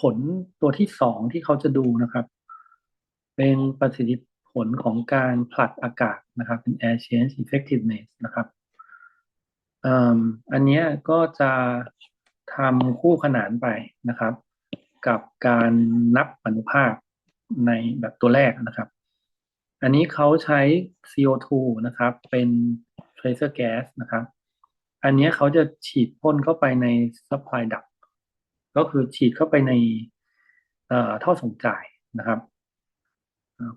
ผลตัวที่สองที่เขาจะดูนะครับ เป็นประสิทธิผลของการผลัดอากาศนะครับเป็น air change effectiveness นะครับอันนี้ก็จะทำคู่ขนานไปนะครับ กับการนับอนุภาคในแบบตัวแรกนะครับ อันนี้เขาใช้ CO2 นะครับ เป็น tracer gas นะครับ อันนี้เขาจะฉีดพ่นเข้าไปใน supply duct ก็คือฉีดเข้าไปในท่อส่งจ่ายนะครับ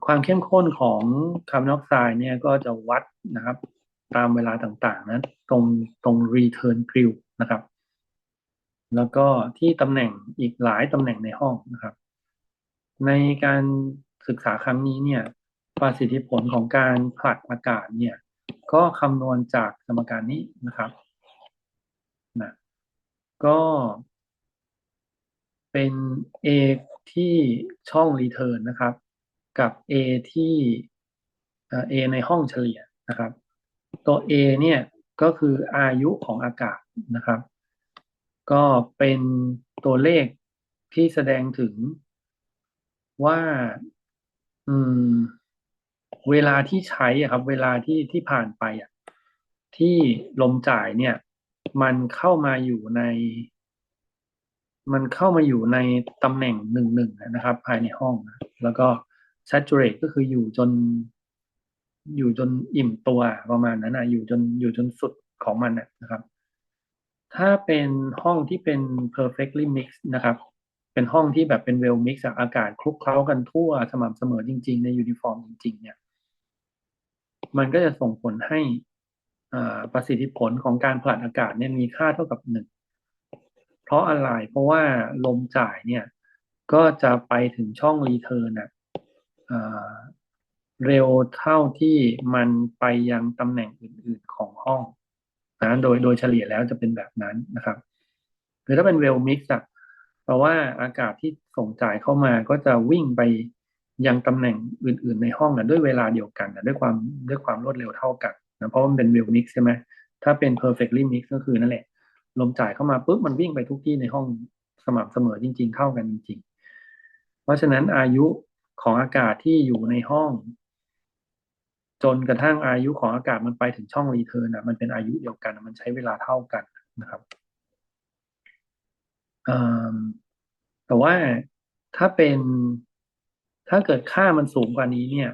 ความเข้มข้นของคาร์บอนไดออกไซด์เนี่ยก็จะวัดนะครับ ตามเวลาต่างๆนะตรงตรง return grill นะครับ แล้วก็ที่ตำแหน่งอีกหลายตำแหน่งในห้องนะครับ ในการศึกษาครั้งนี้เนี่ยประสิทธิผลของการผลัดอากาศเนี่ย ก็คำนวณจากสมการนี้นะครับนะก็ เป็น A ที่ช่อง return นะครับ กับ A ที่ A ในห้องเฉลี่ยนะครับ ตัว A เนี่ยก็คืออายุของอากาศนะครับ ก็เป็นตัวเลขที่แสดงถึงว่าเวลาที่ใช้ครับ เวลาที่ที่ผ่านไปอะที่ลมจ่ายเนี่ย มันเข้ามาอยู่ใน มันเข้ามาอยู่ในตำแหน่งหนึ่งหนึ่งนะครับ ภายในห้อง แล้วก็ saturate ก็คืออยู่จน อยู่จนอิ่มตัวประมาณนั้นนะอยู่จนอยู่จนสุดของมันนะครับ ถ้าเป็นห้องที่เป็น perfectly mixed นะครับ เป็นห้องที่แบบเป็น well mixed อากาศคลุกเคล้ากันทั่วสม่ำเสมอจริง ๆ ในยูนิฟอร์มจริง ๆ เนี่ย มันก็จะส่งผลให้ประสิทธิผลของการผลัดอากาศเนี่ยมีค่าเท่ากับหนึ่ง เพราะอะไร เพราะว่าลมจ่ายเนี่ยก็จะไปถึงช่องรีเทิร์นเร็วเท่าที่มันไปยังตำแหน่งอื่น ๆของห้องนะโดยโดยเฉลี่ยแล้วจะเป็นแบบนั้นนะครับหรือถ้าเป็นเวลมิกซ์อะเพราะว่าอากาศที่ส่งจ่ายเข้ามาก็จะวิ่งไปยังตำแหน่งอื่น ๆ ในห้องนะด้วยเวลาเดียวกันนะด้วยความด้วยความรวดเร็วเท่ากันนะเพราะมันเป็นเวลมิกซ์ใช่ไหมถ้าเป็น perfectly mix ก็คือนั่นแหละ ลมจ่ายเข้ามาปุ๊บมันวิ่งไปทุกที่ในห้องสม่ำเสมอจริง ๆเท่ากันจริงๆเพราะฉะนั้นอายุของอากาศที่อยู่ในห้อง จนกระทั่งอายุของอากาศมันไปถึงช่องรีเทิร์นอะมันเป็นอายุเดียวกันมันใช้เวลาเท่ากันนะครับแต่ว่าถ้าเป็นถ้าเกิดค่ามันสูงกว่านี้เนี่ย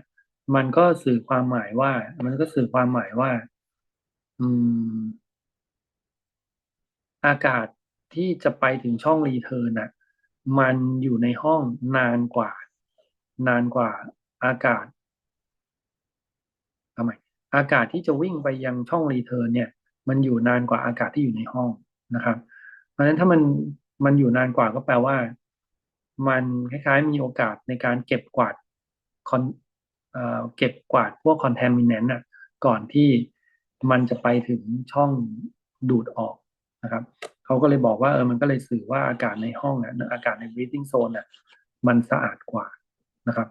มันก็สื่อความหมายว่า มันก็สื่อความหมายว่า อืม อากาศที่จะไปถึงช่องรีเทิร์นน่ะมันอยู่ในห้องนานกว่า นานกว่าอากาศทำไมอากาศที่จะวิ่งไปยังช่องรีเทิร์นเนี่ย มันอยู่นานกว่าอากาศที่อยู่ในห้องนะครับ เพราะฉะนั้นถ้ามันมันอยู่นานกว่าก็แปลว่า มันคล้ายๆ มีโอกาสในการเก็บกวาดคอนเก็บกวาดพวกคอนแทมิเนนต์อะก่อนที่มันจะไปถึงช่องดูดออก นะครับเขาก็เลยบอกว่าเออมันก็เลยสื่อว่าอากาศในห้องอะอากาศใน breathing zone อะมันสะอาดกว่านะครับ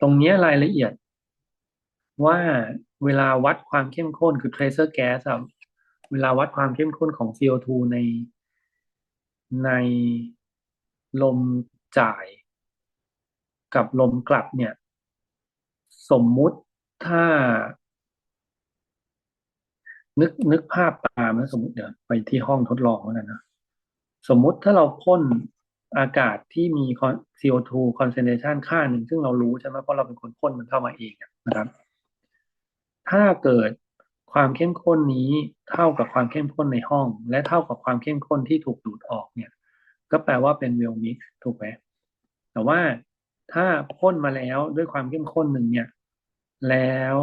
ตรงนี้รายละเอียดว่าเวลาวัดความเข้มข้นคือ tracer gas เวลาวัดความเข้มข้นของ CO2 ในในลมจ่าย กับลมกลับเนี่ย สมมุติถ้า นึกนึกภาพตามนะสมมติเดี๋ยวไปที่ห้องทดลองแล้วกันนะสมมุติถ้าเราพ่นอากาศที่มี CO2 concentration ค่าหนึ่งซึ่งเรารู้ใช่ไหมเพราะเราเป็นคนพ่นมันเข้ามาเองนะครับ ถ้าเกิดความเข้มข้นนี้เท่ากับความเข้มข้นในห้อง และเท่ากับความเข้มข้นที่ถูกดูดออกเนี่ย ก็แปลว่าเป็นเวลมิกซ์ถูกไหมแต่ว่าถ้าพ่นมาแล้วด้วยความเข้มข้นหนึ่งเนี่ย แล้ว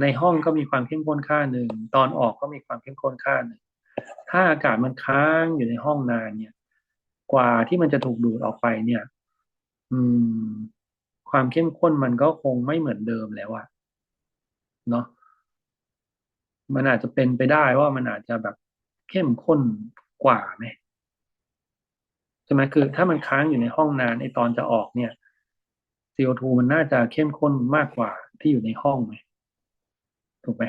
ในห้องก็มีความเข้มข้นค่าหนึ่งตอนออกก็มีความเข้มข้นค่าหนึ่งถ้าอากาศมันค้างอยู่ในห้องนานเนี่ย กว่าที่มันจะถูกดูดออกไปเนี่ย อืม ความเข้มข้นมันก็คงไม่เหมือนเดิมแล้วอะเนาะมันอาจจะเป็นไปได้ว่ามันอาจจะแบบเข้มข้นกว่าไหมใช่ไหมคือ ถ้ามันค้างอยู่ในห้องนานไอตอนจะออกเนี่ย CO2 มันน่าจะเข้มข้นมากกว่าที่อยู่ในห้องไหม ถูกไหม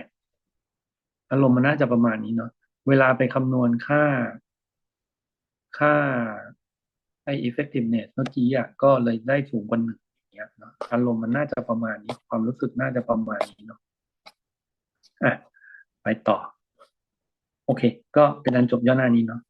อารมณ์มันน่าจะประมาณนี้เนาะเวลาไปคำนวณค่า ค่าไอ้ effectiveness เมื่อกี้อะก็เลยได้สูงกว่าหนึ่งอย่างเงี้ยเนาะอารมณ์มันน่าจะประมาณนี้ ความรู้สึกน่าจะประมาณนี้เนาะอะไปต่อ โอเค ก็เป็นการจบย่อหน้านี้เนาะ